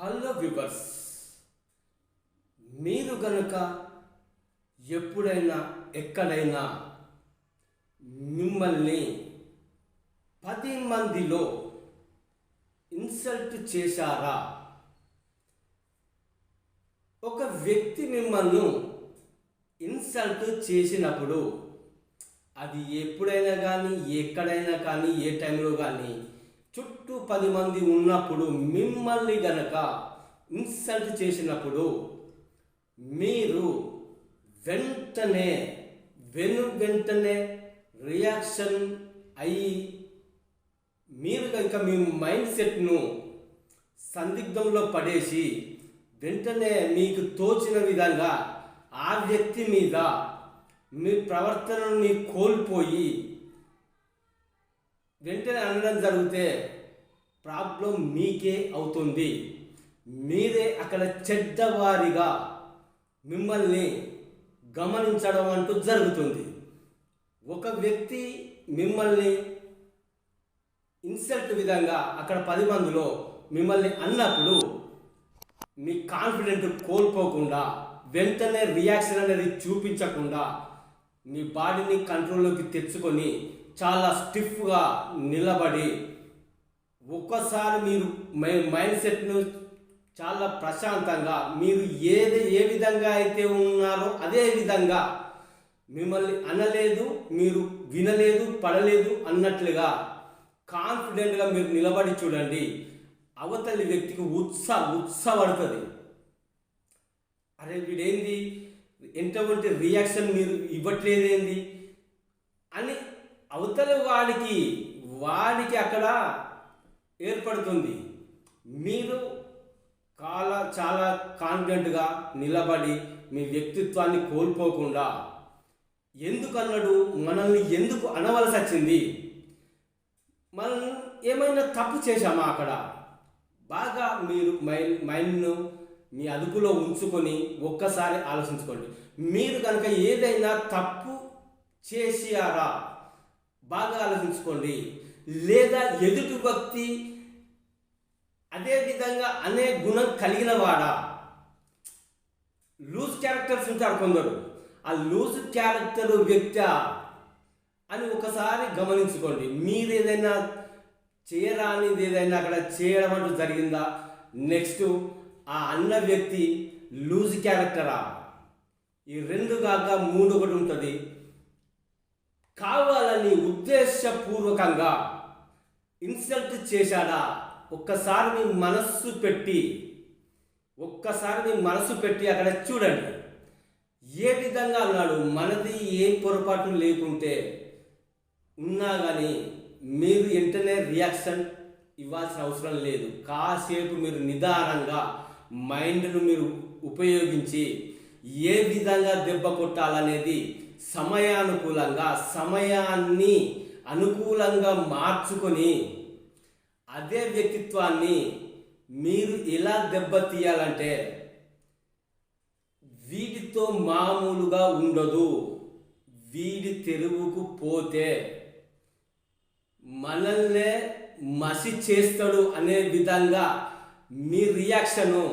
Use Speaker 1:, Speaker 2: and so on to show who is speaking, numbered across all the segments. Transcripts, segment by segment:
Speaker 1: Hello viewers మీరు గనుక ఎప్పుడైనా ఎక్కడైనా మిమ్మల్ని పది మందిలో ఇన్సల్ట్ చేశారా? ఒక వ్యక్తి మిమ్మల్ని ఇన్సల్ట్ చేసినప్పుడు అది ఎప్పుడైనా కానీ ఎక్కడైనా కానీ ఏ టైంలో కానీ చుట్టూ పది మంది ఉన్నప్పుడు మిమ్మల్ని గనక ఇన్సల్ట్ చేసినప్పుడు మీరు వెంటనే వెను వెంటనే రియాక్షన్ అయ్యి మీరు కనుక మీ మైండ్ సెట్ను సందిగ్ధంలో పడేసి వెంటనే మీకు తోచిన విధంగా ఆ వ్యక్తి మీద మీ ప్రవర్తనని కోల్పోయి వెంటనే అనడం జరిగితే ప్రాబ్లం మీకే అవుతుంది. మీరే అక్కడ చెడ్డవారిగా మిమ్మల్ని గమనించడం అంటూ జరుగుతుంది. ఒక వ్యక్తి మిమ్మల్ని ఇన్సల్ట్ విధంగా అక్కడ పది మందిలో మిమ్మల్ని అన్నప్పుడు మీ కాన్ఫిడెంట్ కోల్పోకుండా వెంటనే రియాక్షన్ అనేది చూపించకుండా మీ బాడీని కంట్రోల్లోకి తెచ్చుకొని చాలా స్టిఫ్గా నిలబడి ఒక్కసారి మీరు మై మైండ్ సెట్ను చాలా ప్రశాంతంగా మీరు ఏది ఏ విధంగా అయితే ఉన్నారో అదే విధంగా మిమ్మల్ని అనలేదు మీరు వినలేదు పడలేదు అన్నట్లుగా కాన్ఫిడెంట్గా మీరు నిలబడి చూడండి. అవతలి వ్యక్తికి ఉత్సాహ ఉత్సాహపడుతుంది అరే వీడేంది? ఎటువంటి రియాక్షన్ మీరు ఇవ్వట్లేదేంది? అని అవతల వాడికి వాడికి అక్కడ ఏర్పడుతుంది. మీరు చాలా చాలా కాన్ఫిడెంట్గా నిలబడి మీ వ్యక్తిత్వాన్ని కోల్పోకుండా ఎందుకన్నాడు? మనల్ని ఎందుకు అనవలసి వచ్చింది? మనం ఏమైనా తప్పు చేశామా అక్కడ? బాగా మీరు మైండ్ మైండ్ను మీ అదుపులో ఉంచుకొని ఒక్కసారి ఆలోచించుకోండి. మీరు కనుక ఏదైనా తప్పు చేసారా బాగా ఆలోచించుకోండి. లేదా ఎదుటి వ్యక్తి అదే విధంగా అనే గుణం కలిగిన వాడా? లూజ్ క్యారెక్టర్స్ ఉంటారు కొందరు. ఆ లూజ్ క్యారెక్టర్ వ్యక్తి అని ఒకసారి గమనించుకోండి. మీరు ఏదైనా చేయరానిది ఏదైనా అక్కడ చేయడం అంటూ జరిగిందా? నెక్స్ట్ ఆ అన్న వ్యక్తి లూజ్ క్యారెక్టరా? ఈ రెండు కాక మూడు ఒకటి ఉంటుంది. కావాలని ఉద్దేశపూర్వకంగా ఇన్సల్ట్ చేశాడా? ఒక్కసారి మీ మనస్సు పెట్టి ఒక్కసారి మీ మనసు పెట్టి అక్కడ చూడండి. ఏ విధంగా అన్నాడు? మనది ఏ పొరపాటు లేకుంటే ఉన్నా కానీ మీరు వెంటనే రియాక్షన్ ఇవ్వాల్సిన అవసరం లేదు. కాసేపు మీరు నిదానంగా మైండ్ను మీరు ఉపయోగించి ఏ విధంగా దెబ్బ కొట్టాలనేది సమయానుకూలంగా సమయాన్ని అనుకూలంగా మార్చుకొని అదే వ్యక్తిత్వాన్ని మీరు ఎలా దెబ్బతీయాలంటే వీటితో మామూలుగా ఉండదు. వీడి తెరువుకు పోతే మనల్నే మసి చేస్తాడు అనే విధంగా మీ రియాక్షను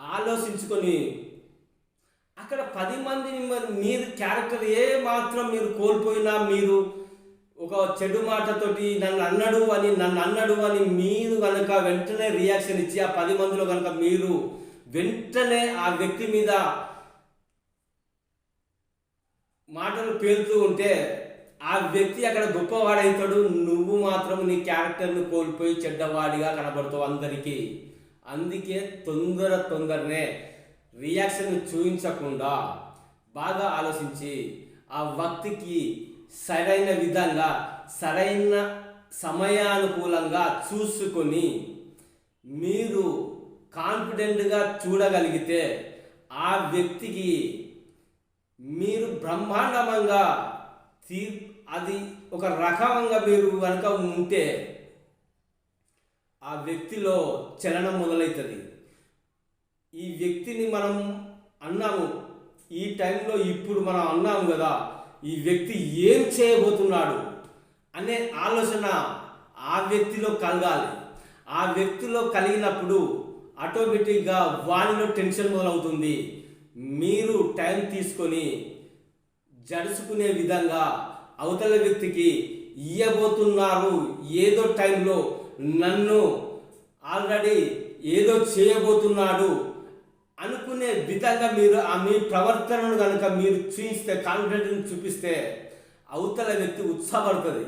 Speaker 1: ఆలోచించుకొని అక్కడ పది మందిని మరి మీరు క్యారెక్టర్ ఏ మాత్రం మీరు కోల్పోయినా మీరు ఒక చెడు మాటతోటి నన్ను అన్నడు అని నన్ను అన్నడు అని మీరు కనుక వెంటనే రియాక్షన్ ఇచ్చి ఆ పది మందిలో కనుక మీరు వెంటనే ఆ వ్యక్తి మీద మాటలు పేలుతూ ఉంటే ఆ వ్యక్తి అక్కడ గొప్పవాడవుతాడు నువ్వు మాత్రం నీ క్యారెక్టర్ను కోల్పోయి చెడ్డవాడిగా కనబడతావు అందరికీ. అందుకే తొందర తొందరనే రియాక్షన్ చూపించకుండా బాగా ఆలోచించి ఆ వ్యక్తికి సరైన విధంగా సరైన సమయానుకూలంగా చూసుకొని మీరు కాన్ఫిడెంట్గా చూడగలిగితే ఆ వ్యక్తికి మీరు బ్రహ్మాండంగా తీ అది ఒక రకంగా మీరు కనుక ఉంటే ఆ వ్యక్తిలో చలనం మొదలవుతుంది ఈ వ్యక్తిని మనం అన్నాము. ఈ టైంలో ఇప్పుడు మనం అన్నాము కదా ఈ వ్యక్తి ఏం చేయబోతున్నాడు అనే ఆలోచన ఆ వ్యక్తిలో కలగాలి. ఆ వ్యక్తిలో కలిగినప్పుడు ఆటోమేటిక్గా వానిలో టెన్షన్ మొదలవుతుంది. మీరు టైం తీసుకొని జడుచుకునే విధంగా అవతల వ్యక్తికి ఇయ్యబోతున్నారు ఏదో టైంలో నన్ను ఆల్రెడీ ఏదో చేయబోతున్నాడు అనుకునే విధంగా మీరు ఆ మీ ప్రవర్తనను కనుక మీరు చూపిస్తే కాన్ఫిడెంట్ చూపిస్తే అవతల వ్యక్తి ఉత్సాహపడుతుంది.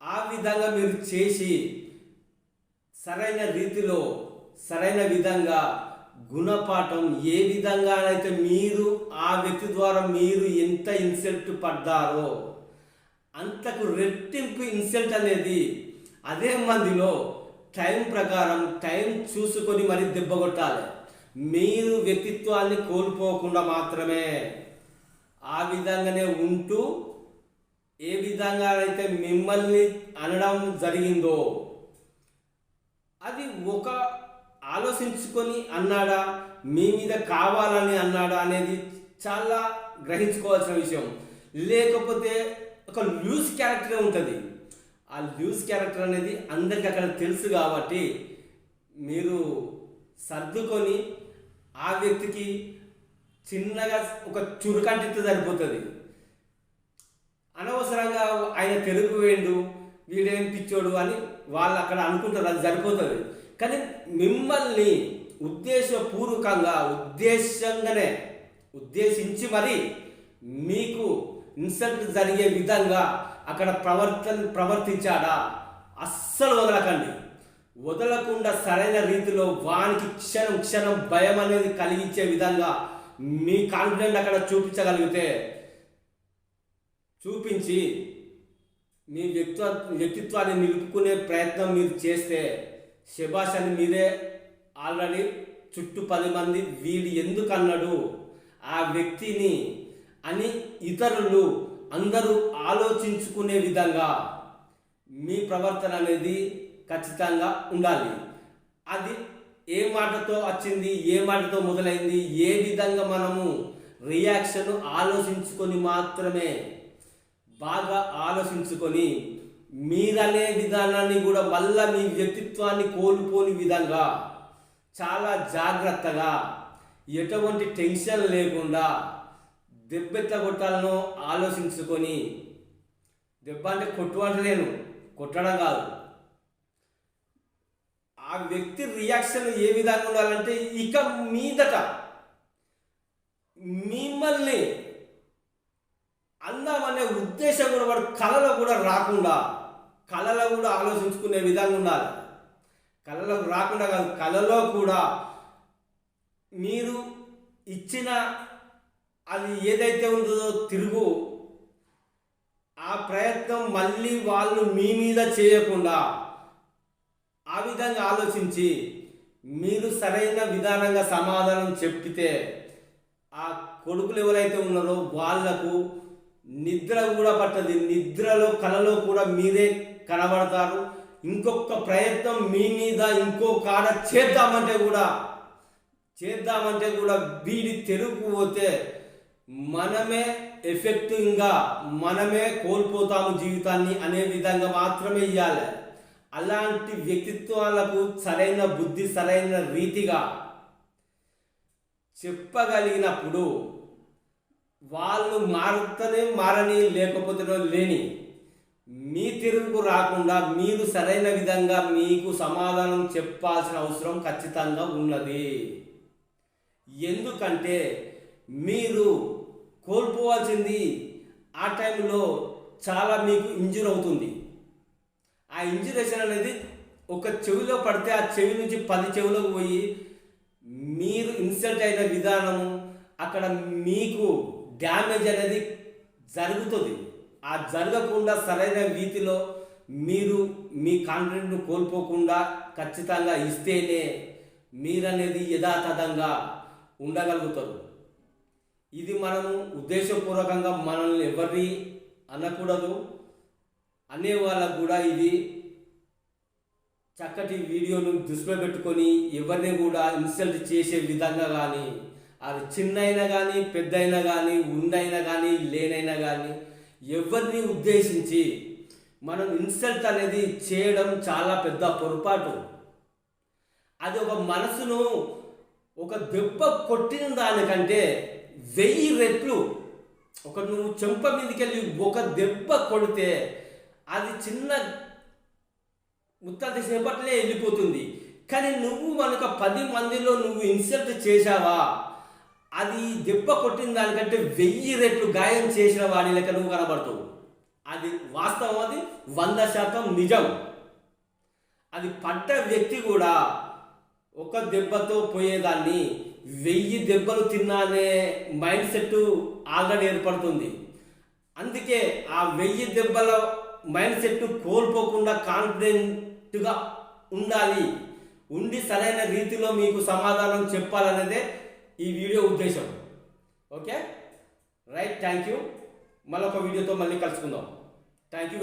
Speaker 1: ఆ విధంగా మీరు చేసి సరైన రీతిలో సరైన విధంగా గుణపాఠం ఏ విధంగానైతే మీరు ఆ వ్యక్తి ద్వారా మీరు ఎంత ఇన్సల్ట్ పడ్డారో అంతకు రెట్టింపు ఇన్సల్ట్ అనేది అదే మందిలో టైం ప్రకారం టైం చూసుకొని మరి దెబ్బ కొట్టాలి. మీరు వ్యక్తిత్వాన్ని కోల్పోకుండా మాత్రమే ఆ విధంగానే ఉంటూ ఏ విధంగా అయితే మిమ్మల్ని అనడం జరిగిందో అది ఒక ఆలోచించుకొని అన్నాడా మీ మీద కావాలని అన్నాడా అనేది చాలా గ్రహించుకోవాల్సిన విషయం. లేకపోతే ఒక లూజ్ క్యారెక్టర్ ఉంటుంది. ఆ లూజ్ క్యారెక్టర్ అనేది అందరికి అక్కడ తెలుసు కాబట్టి మీరు సర్దుకొని ఆ వ్యక్తికి చిన్నగా ఒక చురుకంటిస్తే సరిపోతుంది. అనవసరంగా ఆయన తెలుగు వేయండు వీడేం పిచ్చోడు అని వాళ్ళు అక్కడ అనుకుంటారు అది సరిపోతుంది. కానీ మిమ్మల్ని ఉద్దేశపూర్వకంగా ఉద్దేశంగానే ఉద్దేశించి మరి మీకు ఇన్సల్ట్ జరిగే విధంగా అక్కడ ప్రవర్తన ప్రవర్తించాడా? అస్సలు వదలకండి. వదలకుండా సరైన రీతిలో వానికి క్షణం క్షణం భయం అనేది కలిగించే విధంగా మీ కాన్ఫిడెంట్ అక్కడ చూపించగలిగితే చూపించి మీ వ్యక్తిత్వ వ్యక్తిత్వాన్ని నిలుపుకునే ప్రయత్నం మీరు చేస్తే శభాష్ అని మీరే ఆల్రెడీ చుట్టూ పది మంది వీడు ఎందుకు అన్నాడు ఆ వ్యక్తిని అని ఇతరులు అందరూ ఆలోచించుకునే విధంగా మీ ప్రవర్తన అనేది ఖచ్చితంగా ఉండాలి. అది ఏ మాటతో వచ్చింది ఏ మాటతో మొదలైంది ఏ విధంగా మనము రియాక్షన్ ఆలోచించుకొని మాత్రమే బాగా ఆలోచించుకొని మీరనే విధానాన్ని కూడా మళ్ళా మీ వ్యక్తిత్వాన్ని కోల్పోని విధంగా చాలా జాగ్రత్తగా ఎటువంటి టెన్షన్ లేకుండా దెబ్బెట్ల కొట్టాలనో ఆలోచించుకొని దెబ్బ అంటే కొట్టు అంటలేను కొట్టడం కాదు. ఆ వ్యక్తి రియాక్షన్ ఏ విధంగా ఉండాలంటే ఇక మీదట మిమ్మల్ని అందామనే ఉద్దేశం కూడా వాడు కళలో కూడా రాకుండా కళలో కూడా ఆలోచించుకునే విధంగా ఉండాలి. కళలో రాకుండా కాదు కళలో కూడా మీరు ఇచ్చిన అది ఏదైతే ఉందో తిరుగు ఆ ప్రయత్నం మళ్ళీ వాళ్ళు మీ మీద చేయకుండా ఆ విధంగా ఆలోచించి మీరు సరైన విధానంగా సమాధానం చెప్పితే ఆ కొడుకులు ఎవరైతే ఉన్నారో వాళ్ళకు నిద్ర కూడా పట్టదు. నిద్రలో కలలో కూడా మీరే కనబడతారు. ఇంకొక ప్రయత్నం మీ మీద ఇంకో కాడ చేద్దామంటే కూడా చేద్దామంటే కూడా వీడి తెలుగు పోతే మనమే ఎఫెక్టివ్గా మనమే కోల్పోతాము జీవితాన్ని అనే విధంగా మాత్రమే ఇవ్వాలి అలాంటి వ్యక్తిత్వాలకు సరైన బుద్ధి సరైన రీతిగా చెప్పగలిగినప్పుడు వాళ్ళు మారుతనే మారని లేకపోతే లేని మీ తిరుగుకు రాకుండా మీరు సరైన విధంగా మీకు సమాధానం చెప్పాల్సిన అవసరం ఖచ్చితంగా ఉన్నది. ఎందుకంటే మీరు కోల్పోవాల్సింది ఆ టైంలో చాలా మీకు ఇంజూర్ అవుతుంది. ఇంజురేషన్ అనేది ఒక చెవిలో పడితే ఆ చెవి నుంచి పది చెవులకు పోయి మీరు ఇన్సల్ట్ అయిన విధానము అక్కడ మీకు డ్యామేజ్ అనేది జరుగుతుంది. ఆ జరగకుండా సరైన రీతిలో మీరు మీ కాన్ఫిడెంట్ను కోల్పోకుండా ఖచ్చితంగా ఇస్తేనే మీరనేది యథాతథంగా ఉండగలుగుతారు. ఇది మనము ఉద్దేశపూర్వకంగా మనల్ని ఎవరిని అనకూడదు. అనే వాళ్ళకు కూడా ఇది చక్కటి వీడియోను దృష్టిలో పెట్టుకొని ఎవరిని కూడా ఇన్సల్ట్ చేసే విధంగా కానీ అది చిన్నైనా కానీ పెద్దయినా కానీ ఉండైనా కానీ లేనైనా కానీ ఎవరిని ఉద్దేశించి మనం ఇన్సల్ట్ అనేది చేయడం చాలా పెద్ద పొరపాటు. అది ఒక మనసును ఒక దెబ్బ కొట్టిన దానికంటే వెయ్యి రెట్లు ఒక నువ్వు చెంప మీదకి వెళ్ళి ఒక దెబ్బ కొడితే అది చిన్న ఉత్తంత సేపట్లే వెళ్ళిపోతుంది. కానీ నువ్వు మనకు పది మందిలో నువ్వు ఇన్సల్ట్ చేశావా? అది దెబ్బ కొట్టిన దానికంటే వెయ్యి రెట్లు గాయం చేసిన వాడి లెక్క నువ్వు కనబడతావు. అది వాస్తవం అది వంద శాతం నిజం. అది పడ్డ వ్యక్తి కూడా ఒక దెబ్బతో పోయేదాన్ని. వెయ్యి దెబ్బలు తిన్నానే మైండ్ సెట్ ఆల్రెడీ ఏర్పడుతుంది. అందుకే ఆ వెయ్యి దెబ్బల మైండ్ సెట్ కోల్పోకుండా కాన్ఫిడెంట్గా ఉండాలి. ఉండి సరైన రీతిలో మీకు సమాధానం చెప్పాలనేదే ఈ వీడియో ఉద్దేశం. ఓకే? రైట్ థ్యాంక్ యూ మళ్ళొక వీడియోతో మళ్ళీ కలుసుకుందాం. Thank you